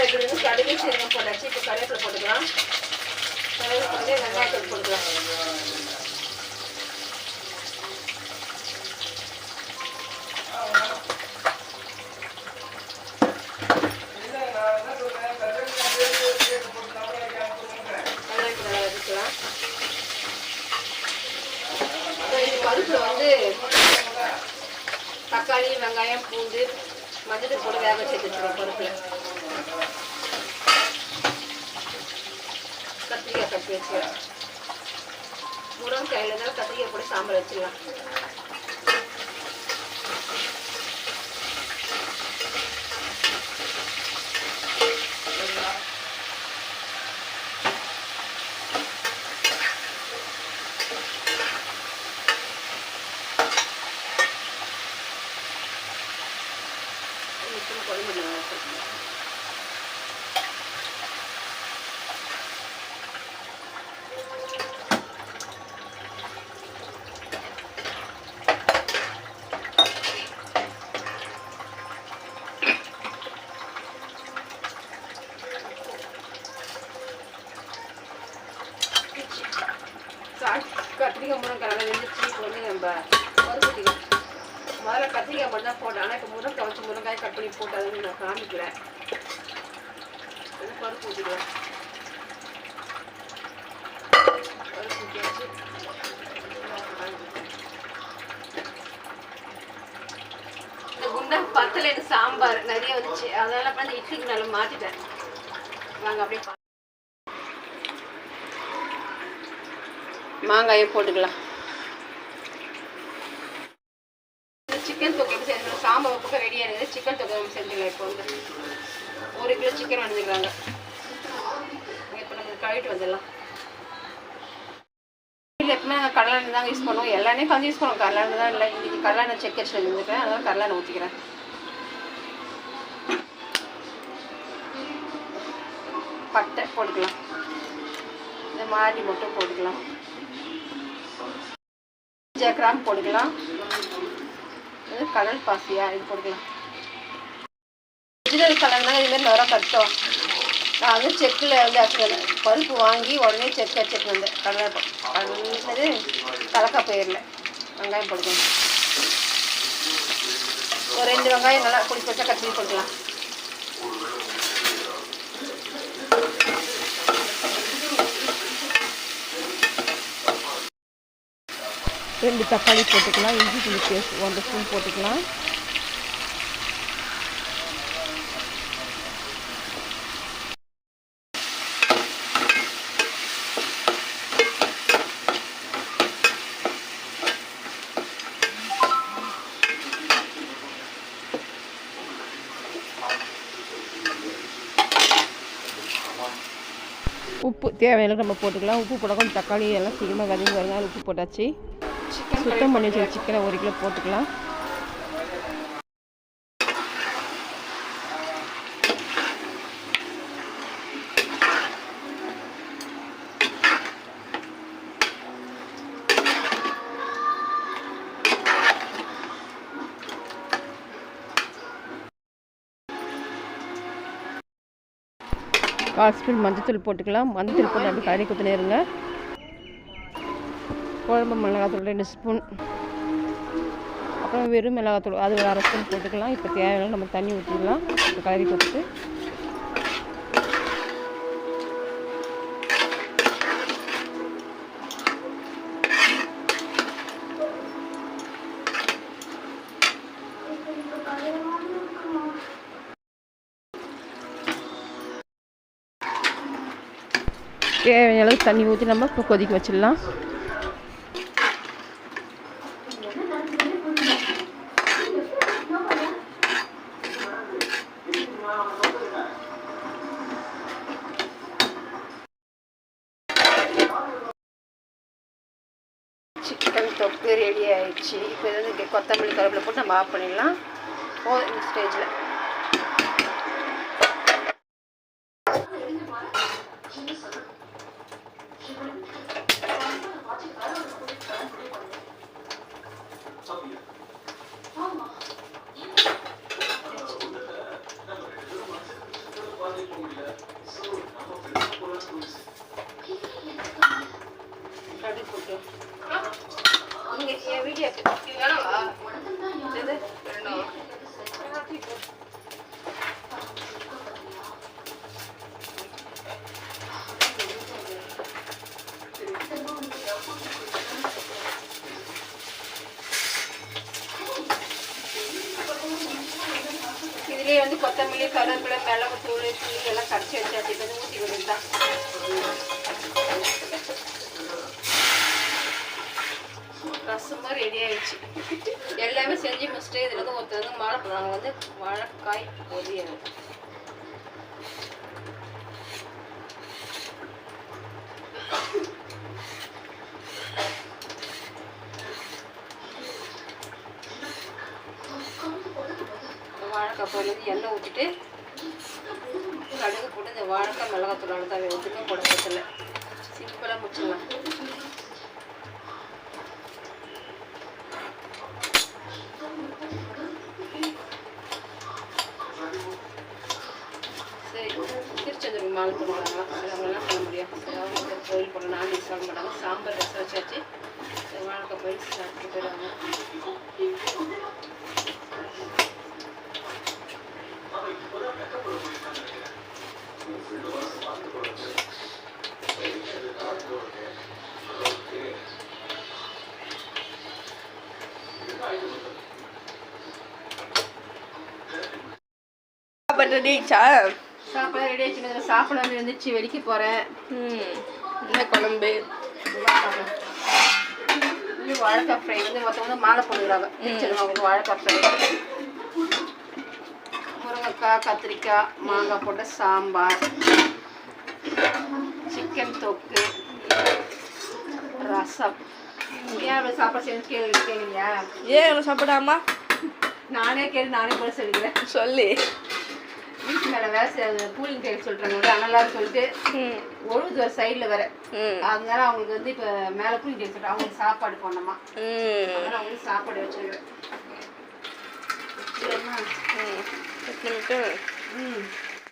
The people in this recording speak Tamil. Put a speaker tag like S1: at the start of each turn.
S1: சாம்பார் வைக்கிறது கடுகு சீரகம் போட்டாச்சு இப்போ கருவேப்பிலை போட்டுக்கலாம் கருவேப்பிலை வெங்காயத்தூள் போட்டுக்கலாம் பருப்பில் வந்து தக்காளி வெங்காயம் பூண்டு மஞ்சள் போட்டு வேக வச்சு வச்சுருவோம் பருப்பில். கத்திரிக்காய் கட்டி வச்சுக்கலாம். முருங்கைக்காயில் இருந்தாலும் கத்திரிக்காய் போட்டு சாம்பார் வச்சுக்கலாம். குழம்பு நல்லா இருக்கும். கத்திரிக்காய் முருங்கைக்காய் நல்லா வெந்துச்சு இப்போ வந்து நம்ம பருப்பு முதல்ல கத்திரிக்காய் மட்டும் தான் போட்டேன். ஆனால் இப்போ முருங்கை வச்சு முருங்காய் கட் பண்ணி போட்டதுன்னு நான் காமிக்கிறேன். இது பருப்பு ஊற்றிடுவேன் பருப்பு ஊற்றி வச்சு இந்த குண்டா பத்தலைன்னு சாம்பார் நிறைய வந்துச்சு. அதெல்லாம் பண்ணி இட்லிக்கு நல்லா மாற்றிட்டேன் வாங்க அப்படியே மாங்காயை போட்டுக்கலாம் சிக்கன் தொக்கு எப்படி செய்யணும் சாம்பார் பக்கம் ரெடியாக இருக்குது. சிக்கன் தொக்கு நம்ம செஞ்சுக்கலாம் இப்போ வந்து ஒரு கிலோ சிக்கன் வந்துக்கிறாங்க இப்போ நம்ம கழுவிட்டு வந்துடலாம். இல்லை எப்பவுமே நாங்கள் கடலெண்ணெய் தாங்க யூஸ் பண்ணுவோம். எல்லாமே கொஞ்சம் யூஸ் பண்ணுவோம். கடலெண்ணெய் தான் இல்லை. இன்றைக்கி கடலெண்ணெய் செக் வச்சு இருந்துக்கிறேன் அதனால ஊற்றிக்கிறேன் பட்டை போட்டுக்கலாம். இந்த மாதிரி மட்டும் போட்டுக்கலாம். கிராம் போட்டுக்கலாம். இது கடல் பாசியா இது போட்டுக்கலாம். ஒரிஜினல் கலர்னா இதுமாரி நிறையா கட்டும் நான் வந்து செக்கில் வந்து அடிச்சுட்டு பருப்பு வாங்கி உடனே செக் அடிச்சிட்டு வந்தேன். கடலை கடலது கலக்கா பயிரில். வெங்காயம் போட்டுக்கணும் ஒரு ரெண்டு வெங்காயம் நல்லா பிடிச்சி வச்சா கட்டி போட்டுக்கலாம்.
S2: ரெண்டு தக்காளி போட்டுக்கலாம் இஞ்சி புளி பேஸ்ட் ஒன்றரை ஸ்பூன் போட்டுக்கலாம். உப்பு தேவையான நம்ம போட்டுக்கலாம். உப்பு போட்டால் கொஞ்சம் தக்காளி எல்லாம் சீக்கிரமாக வதங்கி வருங்க. உப்பு போட்டாச்சு.
S1: சிக்கன்
S2: சுத்தம் பண்ணி வச்சுருக்க சிக்கனை ஒரு கிலோ போட்டுக்கலாம். கால் ஸ்பூன் மஞ்சத்தூள் போட்டுக்கலாம். மஞ்சத்தூள் போட்டு அப்படி கறி குத்துனே இருங்க. குழம்பு மிளகாத்தூள் ரெண்டு ஸ்பூன். அப்புறம் வெறும் மிளகாத்தூள். அது ஒரு அரை ஸ்பூன் போட்டுக்கலாம். இப்போ தேவையான நம்ம தண்ணி ஊற்றிடலாம் இப்போ கலரி கொடுத்து. தேவையான அளவுக்கு தண்ணி ஊற்றி நம்ம இப்போ கொதிக்க வச்சிடலாம்.
S1: தொக்கு ரெடி ஆயிடுச்சு. இப்போ இது வந்து கொத்தமல்லி கருவேப்பிலை போட்டு நம்ம ஆஃப் பண்ணிடலாம். போதும் இந்த ஸ்டேஜில் இதுலேயே வந்து கொத்தமல்லி கருவேப்பிலை மிளகு தூள் எல்லாம் கரைச்சி வச்சாச்சு. இப்போ ஊற்றி விடுதான் ரசமும் ரெடி ஆயிடுச்சு. எல்லாமே செஞ்சு முடிச்சுட்டு இதில் வந்து ஒருத்தர் வந்து மாலை போடுறாங்க. வந்து வாழைக்காய் பொரியல். வாழைக்காய் பொரியல் வந்து எண்ணெய் ஊற்றிட்டு கடுகு போட்டு இந்த வாழைக்காய் மிளகாத்தூள் தான் எதுவுமே போட பத்தல சிம்பிளாக முடிச்சிடலாம். மாலை போடுவாங்க அவங்க பண்ண முடியும் சரி, அவங்க வந்து கோயில் போட நான்வெஜ் சாப்பிட மாட்டாங்க சாம்பார் ரசம் வச்சாச்சு. சரி, போய் சாப்பிட்டு போயிடுவாங்க.
S2: சாப்பாடு
S1: சாப்பாடு ரெடி ஆச்சு சாப்பிடாம இருந்துச்சு வெடிக்க போகிறேன்
S2: என்ன குழம்பு?
S1: வாழைக்காய் ஃப்ரை வந்து மற்றவங்க வந்து மாலை போடுறாங்க அவங்க வாழைக்காய் ஃப்ரை முருங்கைக்காய் கத்திரிக்காய் மாங்காய் போட்ட சாம்பார். சிக்கன் தொக்கு. ரசம். ஏன் அப்படி சாப்பாடு செஞ்சு கேள்வி கேட்குறியா
S2: ஏன் இவ்வளோ சாப்பிடாமா?
S1: நானே கேட்டு நானே கூட சொல்லிக்கிறேன்.
S2: சொல்லி.
S1: மேலே வேலை கூலிங் கேட்க சொல்கிறாங்க அனலான்னு சொல்லிட்டு ஒழுது ஒரு சைடில்
S2: ம்.
S1: அதனால அவங்களுக்கு வந்து இப்போ மேலே கூலிங் கேட்க சொல்லிட்டு அவங்களுக்கு சாப்பாடு போடணுமா? அதனால அவங்களுக்கு சாப்பாடு
S2: நிமிஷம்.
S1: ம்.